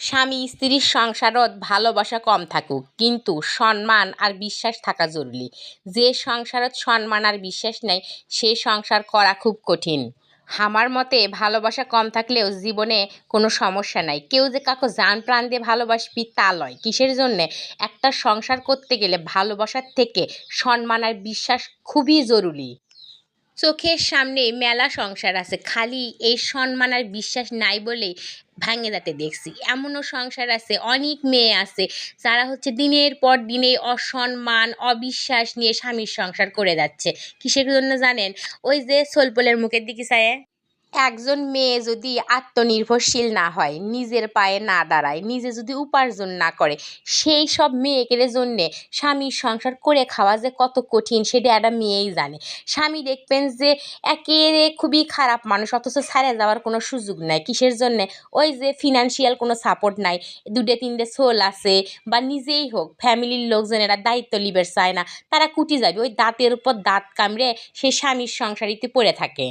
স্বামী স্ত্রীর সংসারত ভালোবাসা কম থাকুক, কিন্তু সম্মান আর বিশ্বাস থাকা জরুরি। যে সংসারত সম্মান আর বিশ্বাস নেই, সে সংসার করা খুব কঠিন। আমার মতে, ভালোবাসা কম থাকলেও জীবনে কোনো সমস্যা নাই। কেউ যে কাকো জান প্রাণ দিয়ে ভালোবাসবি তা লয়। কিসের জন্যে? একটা সংসার করতে গেলে ভালোবাসার থেকে সম্মান আর বিশ্বাস খুবই জরুরি। চোখের সামনে মেলা সংসার আছে। খালি এই সম্মান আর বিশ্বাস নাই বলে ভাঙে দাঁতে দেখছি। এমনও সংসার আছে, অনেক মেয়ে আছে, যারা হচ্ছে দিনের পর দিনে অসম্মান, অবিশ্বাস নিয়ে স্বামীর সংসার করে যাচ্ছে। কিসের জন্য জানেন? ওই যে সোলপোলের মুখের দিকে চায় একজন মেয়ে যদি আত্মনির্ভরশীল না হয়, নিজের পায়ে না দাঁড়ায়, নিজে যদি উপার্জন না করে, সেই সব মেয়েকের জন্যে স্বামীর সংসার করে খাওয়া যে কত কঠিন সেটা একটা মেয়েই জানে। স্বামী দেখবেন যে একেবারে খুবই খারাপ মানুষ, অথচ ছাড়ে যাওয়ার কোনো সুযোগ নাই। কিসের জন্যে? ওই যে ফিনান্সিয়াল কোনো সাপোর্ট নাই দুটে তিনটে সোল আছে বা নিজেই হোক ফ্যামিলির লোকজনেরা দায়িত্ব লিবার চায় না, তারা কুটি যাবে। ওই দাঁতের উপর দাঁত কামড়ে সেই স্বামীর সংসারিতে পড়ে থাকে।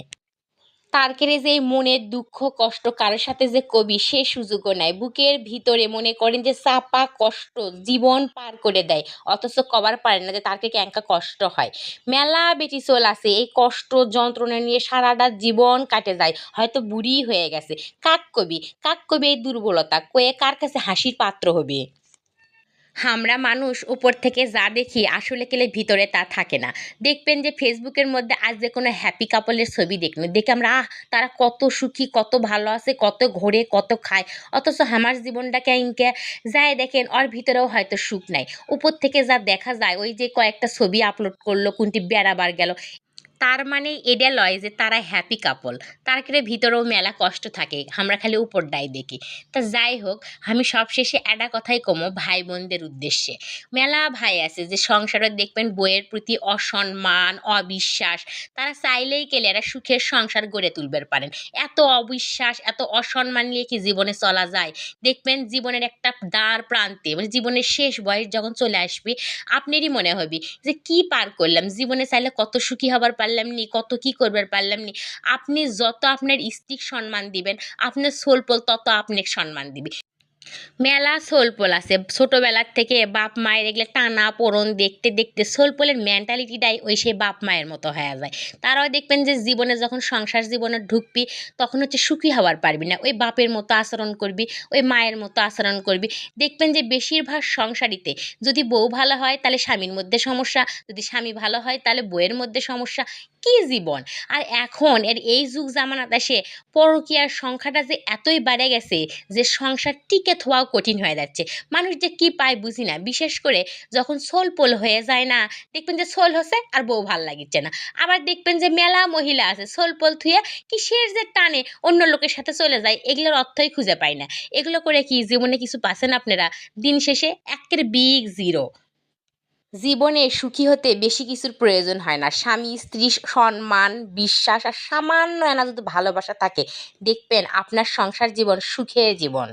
তারকেরে যে মনের দুঃখ, কষ্ট কারোর সাথে যে কবি, সে সুযোগও নেয় বুকের ভিতরে মনে করেন যে চাপা কষ্ট জীবন পার করে দেয়, অথচ কবার পারে না যে তারকে ক্যাঙ্কা কষ্ট হয়। মেলা বেটি চল আছে, এই কষ্ট যন্ত্রণা নিয়ে সারাটা জীবন কাটে যায়। হয়তো বুড়ি হয়ে গেছে। কাক কবি? কাক কবি এই দুর্বলতা? কয়ে কার কাছে হাসির পাত্র হবে? আমরা মানুষ উপর থেকে যা দেখি আসলে কেলে ভিতরে তা থাকে না। দেখবেন যে ফেসবুকের মধ্যে আজ যে কোনো হ্যাপি কাপলের ছবি দেখবেন দেখে আমরা, আহ, তারা কত সুখী, কত ভালো আছে, কত ঘোরে, কত খায়। অথচ আমার জীবনটাকে ইনকে যায় দেখেন, ওর ভিতরেও হয়তো সুখ নাই। উপর থেকে যা দেখা যায়, ওই যে কয়েকটা ছবি আপলোড করল, কোনটি বেড়াবার গেল তার মানে এটা লয় যে তারা হ্যাপি কাপল তার কেটে ভিতরেও মেলা কষ্ট থাকে, আমরা খালি উপরটাই দেখি। তা যাই হোক, আমি সবশেষে একটা কথাই কমো ভাই বোনদের উদ্দেশ্যে। মেলা ভাই আছে যে সংসারে দেখবেন বইয়ের প্রতি অসম্মান, অবিশ্বাস, তারা চাইলেই গেলে এরা সুখের সংসার গড়ে তুলবে পারেন। এত অবিশ্বাস, এত অসম্মান নিয়ে কি জীবনে চলা যায়? দেখবেন জীবনের একটা দ্বার প্রান্তে মানে জীবনের শেষ বয়স যখন চলে আসবে, আপনারই মনে হবে যে কি পার করলাম? জীবনে চাইলে কত সুখী হবার পারলাম নি, কত কি করবার পারলাম নি। আপনি যত আপনার স্ত্রীর সম্মান দিবেন, আপনার সোলপোল তত আপনাকে সম্মান দিবে। মেলা সোলপোল আছে। ছোটোবেলার থেকে বাপ মায়ের এগুলো টানা পোড়ন দেখতে দেখতে সোলপোলের মেন্টালিটিটাই ওই সেই বাপ মায়ের মতো হয়ে যায়। তারাও দেখবেন যে জীবনে যখন সংসার জীবনে ঢুকবি, তখন হচ্ছে সুখী হওয়ার পারবি না। ওই বাপের মতো আচরণ করবি, ওই মায়ের মতো আচরণ করবি। দেখবেন যে বেশিরভাগ সংসারিতে যদি বউ ভালো হয়, তাহলে স্বামীর মধ্যে সমস্যা। যদি স্বামী ভালো হয়, তাহলে বউয়ের মধ্যে সমস্যা। কি জীবন? আর এখন এর এই যুগ জামানাতে এসে পরকীয়ার সংখ্যাটা যে এতই বেড়ে গেছে যে সংসার টিকে থোয়াও কঠিন হয়ে যাচ্ছে। মানুষ যে কি পায় বুঝি না। বিশেষ করে যখন সোল পোল হয়ে যায় না, দেখবেন যে সোল হচ্ছে আর বউ ভালো লাগিচ্ছে না। আবার দেখবেন যে মেলা মহিলা আছে, সোল পোল থুয়ে কিসের যে টানে অন্য লোকের সাথে চলে যায়, এগুলোর অর্থই খুঁজে পায় না। এগুলো করে কি জীবনে কিছু পাচ্ছেন আপনারা? দিন শেষে একের বিগ জিরো। জীবনে সুখী হতে বেশি কিছুর প্রয়োজন হয় না। স্বামী, স্ত্রী, সম্মান, বিশ্বাস আর সামান্য এনা যদি ভালোবাসা থাকে। দেখবেন আপনার সংসার জীবন সুখের জীবন।